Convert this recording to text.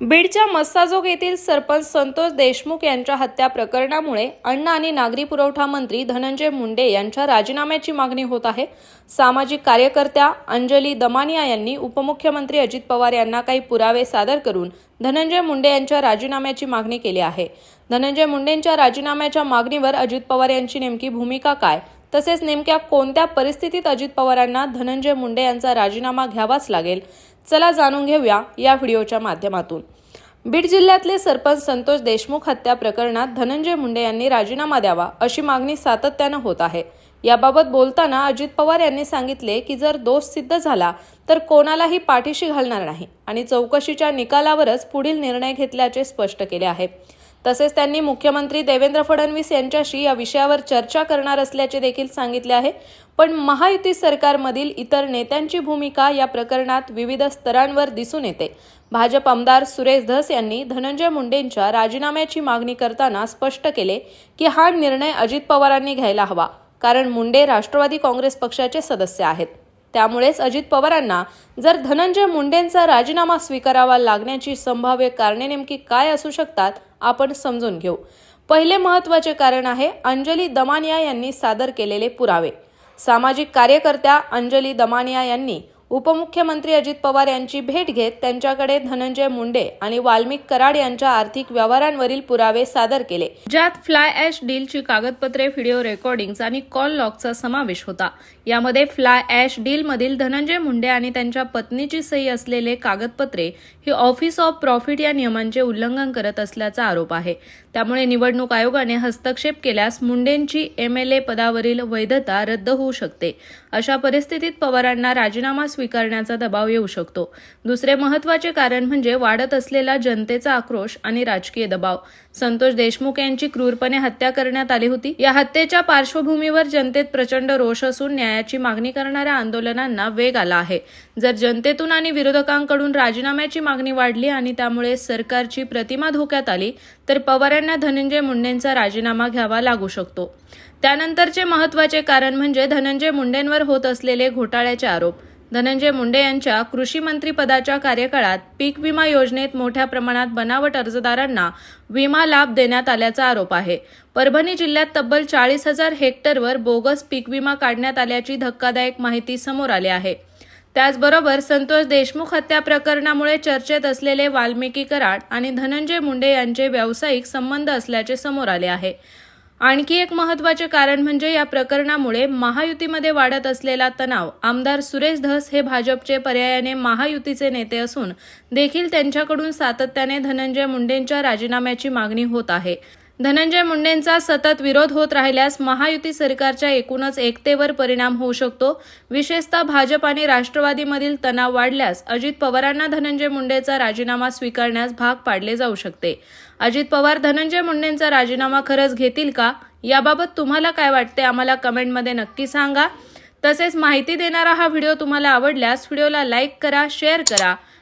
बीडच्या मस्साजोग येथील सरपंच संतोष देशमुख यांच्या हत्या प्रकरणामुळे अन्न आणि नागरी पुरवठा मंत्री धनंजय मुंडे यांच्या राजीनाम्याची मागणी होत आहे. सामाजिक कार्यकर्त्या अंजली दमानिया यांनी उपमुख्यमंत्री अजित पवार यांना काही पुरावे सादर करून धनंजय मुंडे यांच्या राजीनाम्याची मागणी केली आहे. धनंजय मुंडेंच्या राजीनाम्याच्या मागणीवर अजित पवार यांची नेमकी भूमिका काय? तसेच नेमक्या कोणत्या परिस्थितीत अजित पवारांना धनंजय मुंडे यांचा राजीनामा घ्यावाच लागेल? चला जाणून घेऊया या व्हिडिओच्या माध्यमातून. बीड जिल्ह्यातले सरपंच संतोष देशमुख हत्या प्रकरणात धनंजय मुंडे यांनी राजीनामा द्यावा अशी मागणी सातत्यानं होत आहे. याबाबत बोलताना अजित पवार यांनी सांगितले की जर दोष सिद्ध झाला तर कोणालाही पाठीशी घालणार नाही आणि चौकशीच्या निकालावरच पुढील निर्णय घेतल्याचे स्पष्ट केले आहे. तसेच त्यांनी मुख्यमंत्री देवेंद्र फडणवीस यांच्याशी या विषयावर चर्चा करणार असल्याचे देखील सांगितले आहे. पण महायुती सरकारमधील इतर नेत्यांची भूमिका या प्रकरणात विविध स्तरांवर दिसून येते. भाजप आमदार सुरेश धस यांनी धनंजय मुंडेंच्या राजीनाम्याची मागणी करताना स्पष्ट केले की हा निर्णय अजित पवारांनी घ्यायला हवा. कारण मुंडे राष्ट्रवादी काँग्रेस पक्षाचे सदस्य आहेत. त्यामुळेच अजित पवारांना जर धनंजय मुंडेंचा राजीनामा स्वीकारावा लागण्याची संभाव्य कारणे नेमकी काय असू शकतात आपण समजून घेऊ. पहिले महत्त्वाचे कारण आहे अंजली दमानिया यांनी सादर केलेले पुरावे. सामाजिक कार्यकर्त्या अंजली दमानिया यांनी उपमुख्यमंत्री अजित पवार यांची भेट घेत त्यांच्याकडे धनंजय मुंडे आणि वाल्मिक कराड यांच्या आर्थिक व्यवहारांवरील पुरावे सादर केले. ज्यात फ्लाय ॲश डीलची कागदपत्रे व्हिडिओ रेकॉर्डिंग्स आणि कॉल लॉगचा समावेश होता. यामध्ये फ्लाय ॲश डीलमधील धनंजय मुंडे आणि त्यांच्या पत्नीची सही असलेले कागदपत्रे ही ऑफिस ऑफ प्रॉफिट या नियमांचे उल्लंघन करत असल्याचा आरोप आहे. त्यामुळे निवडणूक आयोगाने हस्तक्षेप केल्यास मुंडेंची एम एल ए पदावरील वैधता रद्द होऊ शकते. अशा परिस्थितीत पवारांना राजीनामा स्वीकारण्याचा दबाव येऊ शकतो. दुसरे महत्त्वाचे कारण म्हणजे वाढत असलेला जनतेचा आक्रोश आणि राजकीय दबाव. संतोष देशमुख यांची क्रूरपणे हत्या करण्यात आली होती. या हत्येच्या पार्श्वभूमीवर जनतेत प्रचंड रोष असून न्यायाची मागणी करणाऱ्या आंदोलनांना वेग आला आहे. जर जनतेतून आणि विरोधकांकडून राजीनाम्याची मागणी वाढली आणि त्यामुळे सरकारची प्रतिमा धोक्यात आली तर पवारांना धनंजय मुंडेंचा राजीनामा घ्यावा लागू शकतो. त्यानंतरचे महत्त्वाचे कारण म्हणजे धनंजय मुंडेंवर होत असलेले घोटाळ्याचे आरोप. धनंजय मुंडे यांच्या कृषी मंत्रीपदाच्या कार्यकाळात पीक विमा योजनेत मोठ्या प्रमाणात बनावट अर्जदारांना विमा लाभ देण्यात आल्याचा आरोप आहे. परभणी जिल्ह्यात तब्बल चाळीस हजार हेक्टरवर बोगस पीक विमा काढण्यात आल्याची धक्कादायक माहिती समोर आली आहे. त्याचबरोबर संतोष देशमुख हत्या प्रकरणामुळे चर्चेत असलेले वाल्मिकी कराड आणि धनंजय मुंडे यांचे व्यावसायिक संबंध असल्याचे समोर आले आहे. आणखी एक महत्त्वाचे कारण म्हणजे या प्रकरणामुळे महायुतीमध्ये वाढत असलेला तणाव. आमदार सुरेश धस हे भाजपचे पर्यायाने महायुतीचे नेते असून देखील त्यांच्याकडून सातत्याने धनंजय मुंडेंच्या राजीनाम्याची मागणी होत आहे. धनंजय मुंडेंचा सतत विरोध होत राहिल्यास महायुती सरकारच्या एकूणच एकतेवर परिणाम होऊ शकतो. विशेषतः भाजप आणि राष्ट्रवादीमधील तणाव वाढल्यास अजित पवारांना धनंजय मुंडेचा राजीनामा स्वीकारण्यास भाग पाडले जाऊ शकते. अजित पवार धनंजय मुंडेंचा राजीनामा खरंच घेतील का? याबाबत तुम्हाला काय वाटते? आम्हाला कमेंटमध्ये नक्की सांगा. तसेच माहिती देणारा हा व्हिडिओ तुम्हाला आवडल्यास व्हिडिओला लाईक करा शेअर करा.